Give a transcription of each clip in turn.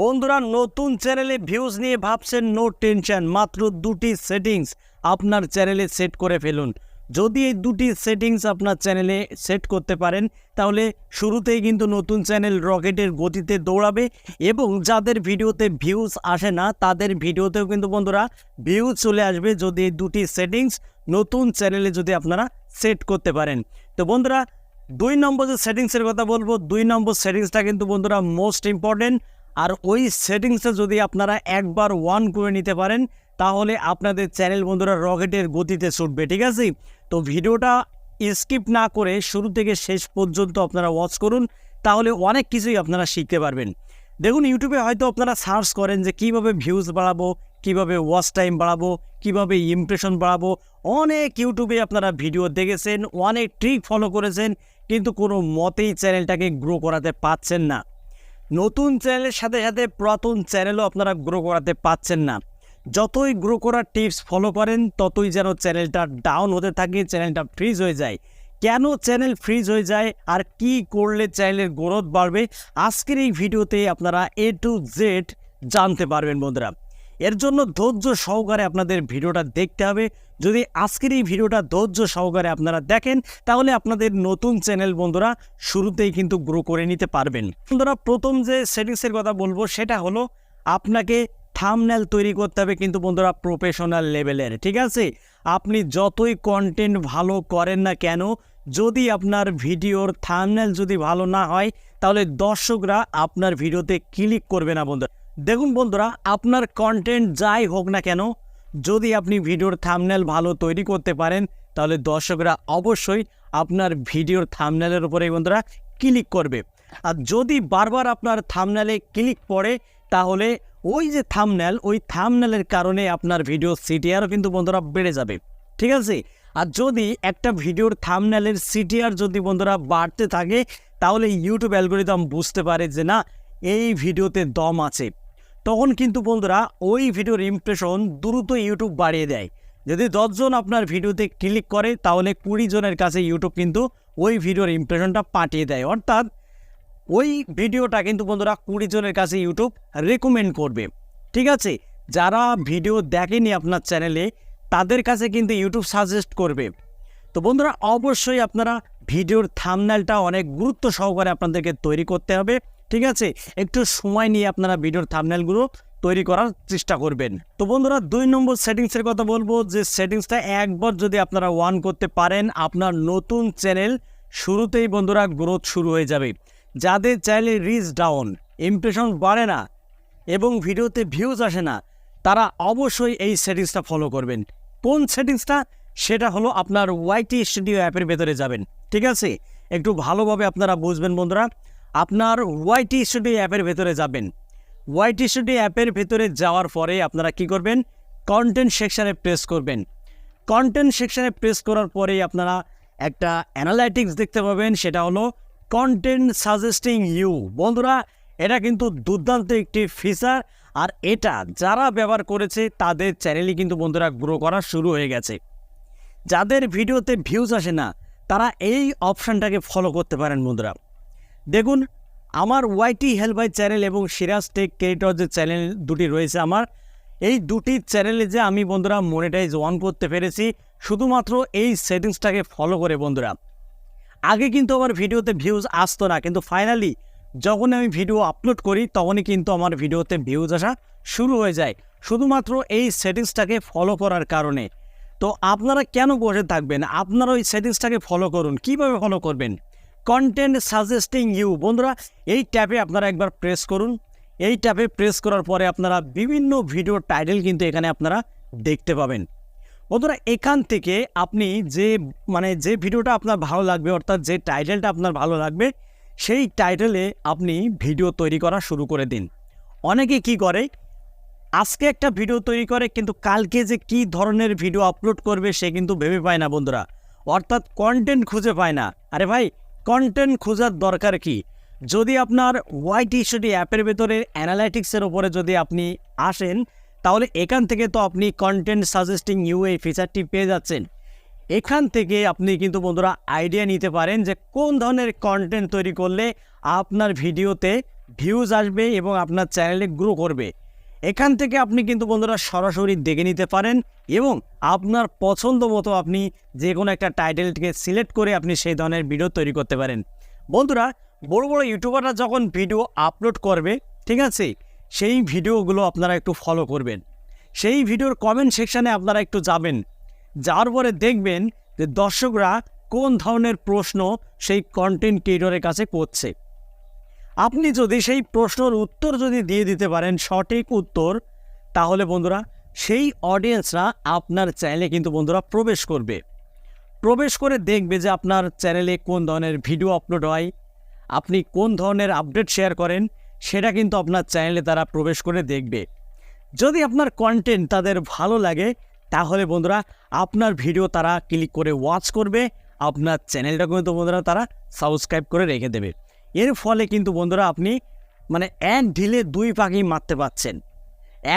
বন্ধুরা, নতুন চ্যানেলে ভিউজ নিয়ে ভাবছেন নো টেনশন মাত্র দুটি সেটিংস আপনার চ্যানেলে সেট করে ফেলুন। যদি এই দুটি সেটিংস আপনার চ্যানেলে সেট করতে পারেন, তাহলে শুরুতেই কিন্তু নতুন চ্যানেল রকেটের গতিতে দৌড়াবে এবং যাদের ভিডিওতে ভিউজ আসে না, তাদের ভিডিওতেও কিন্তু বন্ধুরা ভিউজ চলে আসবে যদি এই দুটি সেটিংস নতুন চ্যানেলে যদি আপনারা সেট করতে পারেন। তো বন্ধুরা, দুই নম্বর যে সেটিংসের কথা বলব, দুই নম্বর সেটিংসটা কিন্তু বন্ধুরা মোস্ট ইম্পর্টেন্ট আর ওই সেটিংসে যদি আপনারা একবার ওয়ান করে নিতে পারেন, তাহলে আপনাদের চ্যানেল বন্ধুরা রকেটের গতিতে ছুটবে, ঠিক আছে? তো ভিডিওটা স্কিপ না করে শুরু থেকে শেষ পর্যন্ত আপনারা ওয়াচ করুন, তাহলে অনেক কিছুই আপনারা শিখতে পারবেন। দেখুন ইউটিউবে হয়তো আপনারা সার্চ করেন যে কীভাবে ভিউজ বাড়াবো, কীভাবে ওয়াচ টাইম বাড়াবো, কীভাবে ইমপ্রেশন বাড়াবো। অনেক ইউটিউবে আপনারা ভিডিও দেখেছেন, অনেক ট্রিক ফলো করেছেন, কিন্তু কোনো মতেই চ্যানেলটাকে গ্রো করাতে পাচ্ছেন না। নতুন চ্যানেলের সাথে সাথে পুরাতন চ্যানেলও আপনারা গ্রো করাতে পাচ্ছেন না। যতই গ্রো করার টিপস ফলো করেন, ততই যেন চ্যানেলটা ডাউন হতে থাকে, চ্যানেলটা ফ্রিজ হয়ে যায়। কেন চ্যানেল ফ্রিজ হয়ে যায় আর কি করলে চ্যানেলের গ্রোথ বাড়বে, আজকের এই ভিডিওতে আপনারা এ টু জেড জানতে পারবেন বন্ধুরা। এর জন্য ধৈর্য সহকারে আপনাদের ভিডিওটা দেখতে হবে। যদি আজকের এই ভিডিওটা ধৈর্য সহকারে আপনারা দেখেন, তাহলে আপনাদের নতুন চ্যানেল বন্ধুরা শুরুতেই কিন্তু গ্রো করে নিতে পারবেন। বন্ধুরা, প্রথম যে সেটিংসের কথা বলব, সেটা হলো আপনাকে থামনেল তৈরি করতে হবে কিন্তু বন্ধুরা প্রফেশনাল লেভেলের ঠিক আছে? আপনি যতই কন্টেন্ট ভালো করেন না কেন, যদি আপনার ভিডিওর থামনেল যদি ভালো না হয়, তাহলে দর্শকরা আপনার ভিডিওতে ক্লিক করবে না বন্ধুরা। দেখুন বন্ধুরা, আপনার কন্টেন্ট যাই হোক না কেন যদি আপনি ভিডিওর থামনেল ভালো তৈরি করতে পারেন, তাহলে দর্শকরা অবশ্যই আপনার ভিডিওর থামনেলের উপরে বন্ধুরা ক্লিক করবে। আর যদি বারবার আপনার থামনেলে ক্লিক পড়ে, তাহলে ওই যে থামনেল ওই থামনেলের কারণে আপনার ভিডিও সিটিআরও কিন্তু বন্ধুরা বেড়ে যাবে। ঠিক আছে? আর যদি একটা ভিডিওর থামনেলের সিটিআর যদি বন্ধুরা বাড়তে থাকে, তাহলে ইউটিউব অ্যালগোরিদম বুঝতে পারে যে না, এই ভিডিওতে দম আছে। তখন কিন্তু বন্ধুরা ওই ভিডিওর ইমপ্রেশন দ্রুত ইউটিউব বাড়িয়ে দেয়। যদি দশজন আপনার ভিডিওতে ক্লিক করে, তাহলে কুড়ি জনের কাছে ইউটিউব কিন্তু ওই ভিডিওর ইমপ্রেশনটা পাঠিয়ে দেয়। অর্থাৎ ওই ভিডিওটা কিন্তু বন্ধুরা কুড়ি জনের কাছে ইউটিউব রেকমেন্ড করবে। ঠিক আছে? যারা ভিডিও দেখেনি আপনার চ্যানেলে তাদের কাছে কিন্তু ইউটিউব সাজেস্ট করবে। তো বন্ধুরা, অবশ্যই আপনারা ভিডিওর থামনেলটা অনেক গুরুত্ব সহকারে আপনাদেরকে তৈরি করতে হবে। ঠিক আছে? একটু সময় নিয়ে আপনারা ভিডিওর থামনেলগুলো তৈরি করার চেষ্টা করবেন। তো বন্ধুরা, দুই নম্বর সেটিংসের কথা বলব যে সেটিংসটা একবার যদি আপনারা ওয়ান করতে পারেন, আপনার নতুন চ্যানেল শুরুতেই বন্ধুরা গ্রোথ শুরু হয়ে যাবে। যাদের চাইলে রিচ ডাউন ইমপ্রেশন বাড়ে না এবং ভিডিওতে ভিউজ আসে না, তারা অবশ্যই এই সেটিংসটা ফলো করবেন। কোন সেটিংসটা? সেটা হলো আপনার ওয়াইটি স্টুডিও অ্যাপের ভেতরে যাবেন। ঠিক আছে? একটু ভালোভাবে আপনারা বুঝবেন বন্ধুরা। আপনার ওয়াইটি স্টুডিও অ্যাপের ভেতরে যাবেন। ওয়াইটি স্টুডিও অ্যাপের ভেতরে যাওয়ার পরে আপনারা কি করবেন? কন্টেন্ট সেকশানে প্রেস করবেন। কন্টেন্ট সেকশানে প্রেস করার পরেই আপনারা একটা অ্যানালাইটিক্স দেখতে পাবেন, সেটা হলো কন্টেন্ট সাজেস্টিং ইউ বন্ধুরা, এটা কিন্তু দুর্দান্ত একটি ফিচার আর এটা যারা ব্যবহার করেছে, তাদের চ্যানেলই কিন্তু বন্ধুরা গ্রো করা শুরু হয়ে গেছে। যাদের ভিডিওতে ভিউজ আসে না, তারা এই অপশানটাকে ফলো করতে পারেন বন্ধুরা। দেখুন, আমার ওয়াইটি হেলবাই চ্যানেল এবং সিরাজ টেক ক্রিয়েটর যে চ্যানেল দুটি রয়েছে আমার। এই দুটি চ্যানেলে যে আমি বন্ধুরা মনিটাইজ অন করতে পেরেছি, শুধুমাত্র এই সেটিংসটাকে ফলো করে বন্ধুরা। আগে কিন্তু আমার ভিডিওতে ভিউজ আসতো না, কিন্তু ফাইনালি যখন আমি ভিডিও আপলোড করি, তখনই কিন্তু আমার ভিডিওতে ভিউজ আসা শুরু হয়ে যায়, শুধুমাত্র এই সেটিংসটাকে ফলো করার কারণে। তো আপনারা কেন বসে থাকবেন? আপনারা ওই সেটিংসটাকে ফলো করুন, কীভাবে ফলো করবেন? কন্টেন্ট সাজেস্টিং ইউ বন্ধুরা, এই ট্যাপে আপনারা একবার প্রেস করুন। এই ট্যাপে প্রেস করার পরে আপনারা বিভিন্ন ভিডিওর টাইটেল কিন্তু এখানে আপনারা দেখতে পাবেন। বন্ধুরা, এখান থেকে আপনি যে মানে যে ভিডিওটা আপনার ভালো লাগবে, অর্থাৎ যে টাইটেলটা আপনার ভালো লাগবে, সেই টাইটেলে আপনি ভিডিও তৈরি করা শুরু করে দিন। অনেকে কি করে? আজকে একটা ভিডিও তৈরি করে, কিন্তু কালকে যে কি ধরনের ভিডিও আপলোড করবে সে কিন্তু ভেবে পায় না বন্ধুরা। অর্থাৎ কন্টেন্ট খুঁজে পায় না। আরে ভাই কন্টেন্ট খোঁজার দরকার কি? যদি আপনার ওয়াইটি স্টুডি অ্যাপের ভেতরে অ্যানালাইটিক্সের ওপরে যদি আপনি আসেন, তাহলে এখান থেকে তো আপনি কন্টেন্ট সাজেস্টিং ইউ এই ফিচারটি পেয়ে যাচ্ছেন। এখান থেকে আপনি কিন্তু বন্ধুরা আইডিয়া নিতে পারেন যে কোন ধরনের কন্টেন্ট তৈরি করলে আপনার ভিডিওতে ভিউজ আসবে এবং আপনার চ্যানেলে গ্রো করবে। এখান থেকে আপনি কিন্তু বন্ধুরা সরাসরি দেখে নিতে পারেন এবং আপনার পছন্দ মতো আপনি যে কোনো একটা টাইটেলকে সিলেক্ট করে আপনি সেই ধরনের ভিডিও তৈরি করতে পারেন। বন্ধুরা, বড় বড় ইউটিউবাররা যখন ভিডিও আপলোড করবে, ঠিক আছে? সেই ভিডিওগুলো আপনারা একটু ফলো করবেন। সেই ভিডিওর কমেন্ট সেকশানে আপনারা একটু যাবেন। যাওয়ার পরে দেখবেন যে দর্শকরা কোন ধরনের প্রশ্ন সেই কন্টেন্ট ক্রিয়েটরের কাছে করছে। আপনি যদি সেই প্রশ্নের উত্তর যদি দিয়ে দিতে পারেন সঠিক উত্তর, তাহলে বন্ধুরা, সেই অডিয়েন্সরা আপনার চ্যানেলে কিন্তু বন্ধুরা প্রবেশ করবে। প্রবেশ করে দেখবে যে আপনার চ্যানেলে কোন ধরনের ভিডিও আপলোড হয়, আপনি কোন ধরনের আপডেট শেয়ার করেন, সেটা কিন্তু আপনার চ্যানেলে তারা প্রবেশ করে দেখবে। যদি আপনার কন্টেন্ট তাদের ভালো লাগে, তাহলে বন্ধুরা, আপনার ভিডিও তারা ক্লিক করে ওয়াচ করবে, আপনার চ্যানেলটা কিন্তু বন্ধুরা তারা সাবস্ক্রাইব করে রেখে দেবে। এর ফলে কিন্তু বন্ধুরা আপনি মানে এক ঢিলে দুই পাখি মারতে পারছেন।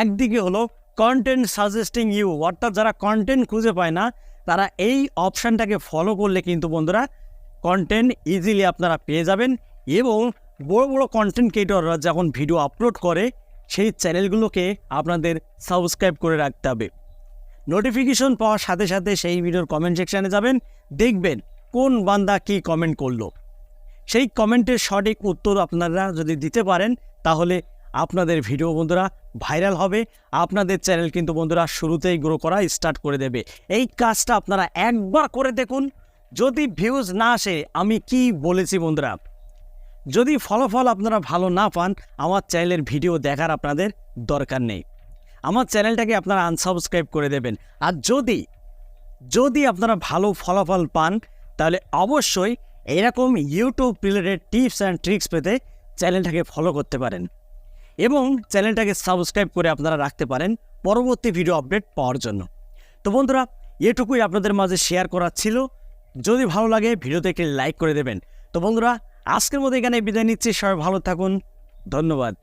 একদিকে হলো কন্টেন্ট সাজেস্টিং ইউ অর্থাৎ যারা কন্টেন্ট খুঁজে পায় না, তারা এই অপশানটাকে ফলো করলে কিন্তু বন্ধুরা কন্টেন্ট ইজিলি আপনারা পেয়ে যাবেন এবং বড় বড় কন্টেন্ট ক্রিয়েটররা যখন ভিডিও আপলোড করে, সেই চ্যানেলগুলোকে আপনাদের সাবস্ক্রাইব করে রাখতে হবে। নোটিফিকেশন পাওয়ার সাথে সাথে সেই ভিডিওর কমেন্ট সেকশানে যাবেন, দেখবেন কোন বান্দা কি কমেন্ট করল। সেই কমেন্টের সঠিক উত্তর আপনারা যদি দিতে পারেন, তাহলে আপনাদের ভিডিও বন্ধুরা ভাইরাল হবে। আপনাদের চ্যানেল কিন্তু বন্ধুরা শুরুতেই গ্রো করা স্টার্ট করে দেবে। এই কাজটা আপনারা একবার করে দেখুন। যদি ভিউজ না আসে, আমি কি বলেছি বন্ধুরা? যদি ফলাফল আপনারা ভালো না পান, আমার চ্যানেলের ভিডিও দেখার আপনাদের দরকার নেই। আমার চ্যানেলটাকে আপনারা আনসাবস্ক্রাইব করে দেবেন। আর যদি যদি আপনারা ভালো ফলাফল পান, তাহলে অবশ্যই এরকম YouTube related tips and tricks পেতে চ্যানেলটাকে ফলো করতে পারেন। এবং চ্যানেলটাকে সাবস্ক্রাইব করে আপনারা রাখতে পারেন পরবর্তী ভিডিও আপডেট পাওয়ার জন্য। তো বন্ধুরা, এটুকুই আপনাদের মাঝে শেয়ার করার ছিল। যদি ভালো লাগে ভিডিওতে একটি লাইক করে দেবেন। তো বন্ধুরা, আজকের মতো এখানে বিদায় নিচ্ছি। সবাই ভালো থাকুন। ধন্যবাদ।